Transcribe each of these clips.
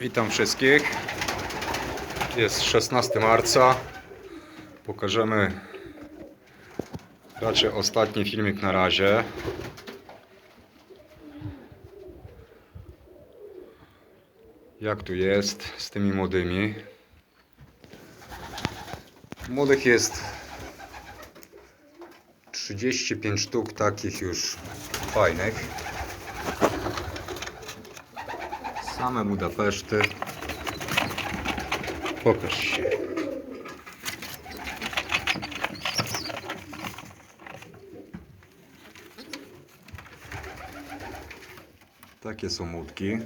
Witam wszystkich. Jest 16 marca. Pokażemy raczej ostatni filmik na razie. Jak tu jest z tymi młodymi? Młodych jest 35 sztuk takich już fajnych. Same Budapeszty. Pokaż się. Takie są łódki.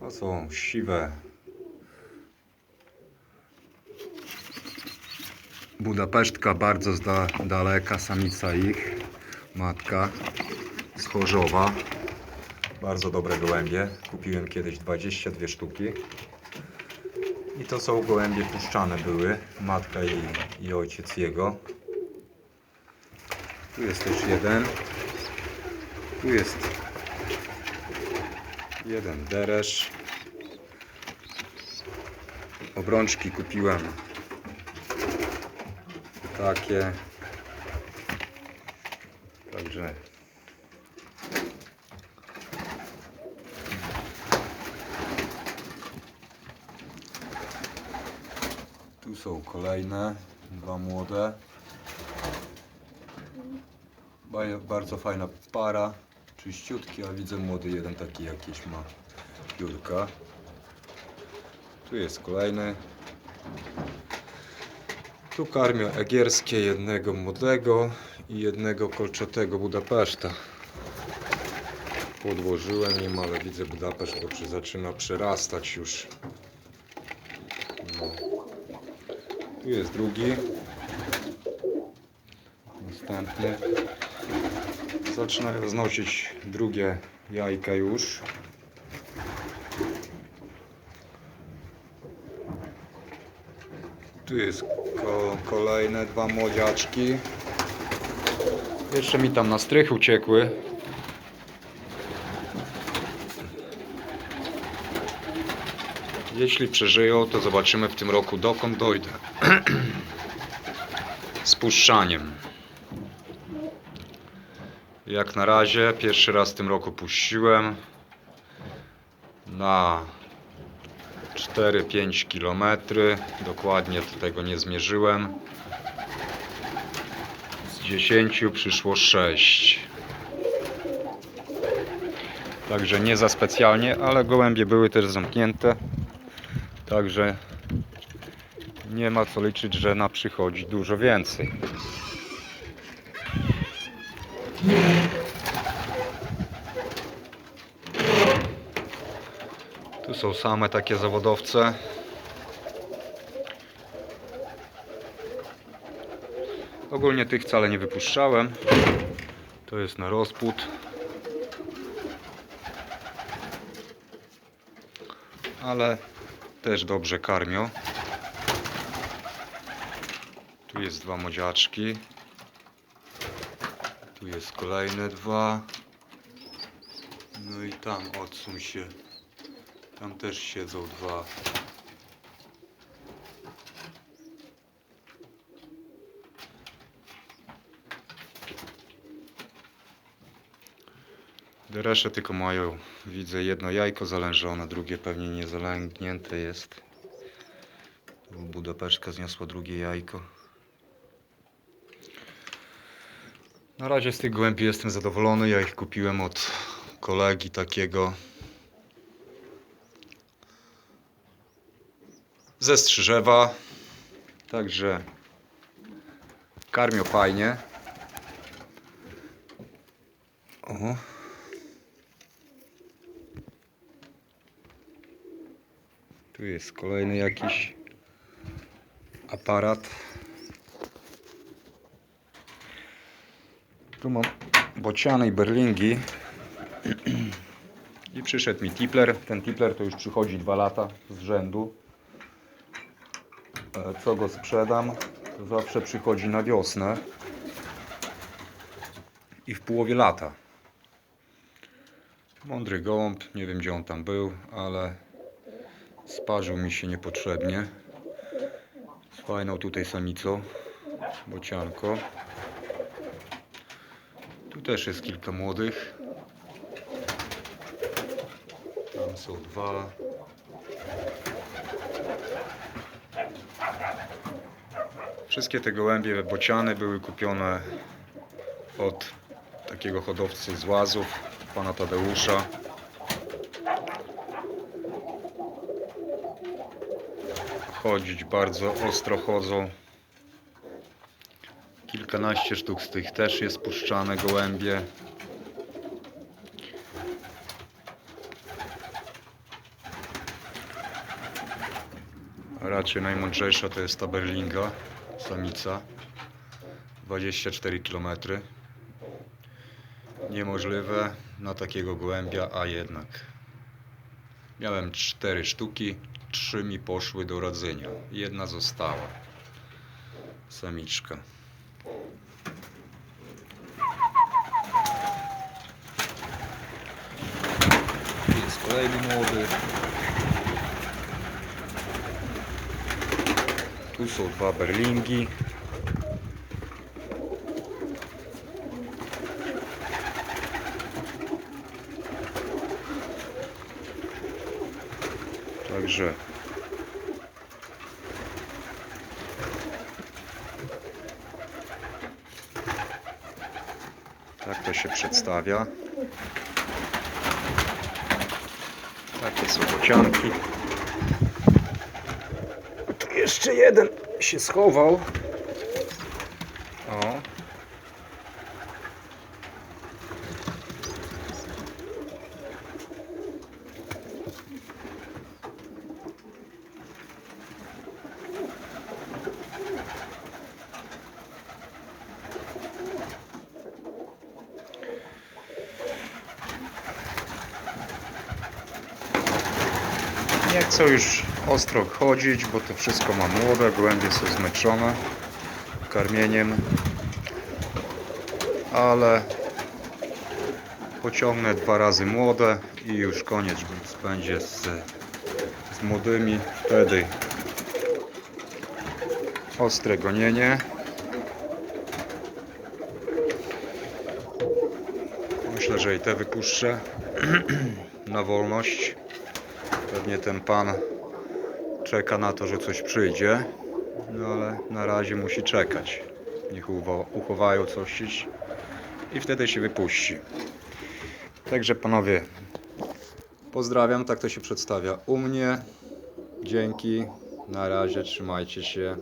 To są siwe. Budapesztka bardzo z da daleka, samica ich, matka z. Bardzo dobre gołębie. Kupiłem kiedyś 22 sztuki. I to są gołębie puszczane były. Matka i, i ojciec jego. Tu jest też jeden. Tu jest jeden deresz. Obrączki kupiłem takie. Także są kolejne, dwa młode. Ba- Bardzo fajna para, czyściutki, a widzę młody jeden taki jakiś ma piórka. Tu jest kolejny. Tu karmię egierskie, jednego młodego i jednego kolczatego Budapeszta. Podłożyłem im, ale widzę Budapeszt przy- zaczyna przerastać już. No. Tu jest drugi. Następny. Zaczynają znosić drugie jajka już. Tu jest ko kolejne dwa młodziaczki. Jeszcze mi tam na strych uciekły. Jeśli przeżyją, to zobaczymy w tym roku dokąd dojdę. Z puszczaniem. Jak na razie, pierwszy raz w tym roku puściłem na 4-5 km. Dokładnie tego nie zmierzyłem. Z 10 przyszło 6. Także nie za specjalnie, ale gołębie były też zamknięte. Także nie ma co liczyć, że na przychodzi dużo więcej. Tu są same takie zawodowce. Ogólnie tych wcale nie wypuszczałem. To jest na rozpód. Ale też dobrze karmią. Tu jest dwa młodziaczki. Tu jest kolejne dwa. No i tam odsuń się. Tam też siedzą dwa. Deresze tylko mają, widzę jedno jajko zalężone, drugie pewnie nie zalęgnięte jest. Budapeszka zniosła drugie jajko. Na razie z tych gołębi jestem zadowolony. Ja ich kupiłem od kolegi takiego ze Strzyżewa. Także karmią fajnie. O. Tu jest kolejny jakiś aparat. Tu mam bociany berlingi. I przyszedł mi tipler. Ten tipler to już przychodzi dwa lata z rzędu. E, Co go sprzedam, to zawsze przychodzi na wiosnę i w połowie lata. Mądry gołąb, nie wiem gdzie on tam był, ale sparzył mi się niepotrzebnie. Z fajną tutaj samicą, bocianko. Tu też jest kilka młodych. Tam są dwa. Wszystkie te gołębie bociany były kupione od takiego hodowcy z Łazów, pana Tadeusza. Chodzić bardzo ostro chodzą. Kilkanaście sztuk z tych też jest puszczane gołębie. Raczej najmądrzejsza to jest ta berlinga, samica. 24 km. Niemożliwe na takiego gołębia, a jednak. Miałem cztery sztuki, trzy mi poszły do rodzenia. Jedna została. Samiczka. Jest kolejny młody. Tu są dwa berlingi. Także tak to się przedstawia. Takie są bocianki. Jeszcze jeden się schował. O. Nie chcę już ostro chodzić, bo to wszystko ma młode, gołębie są zmęczone karmieniem, ale pociągnę dwa razy młode i już koniec będzie z, z młodymi. Wtedy ostre gonienie. Myślę, że i te wypuszczę na wolność. Pewnie ten pan czeka na to, że coś przyjdzie, no ale na razie musi czekać. Niech uchowają coś i wtedy się wypuści. Także panowie, pozdrawiam, tak to się przedstawia u mnie. Dzięki, na razie, trzymajcie się.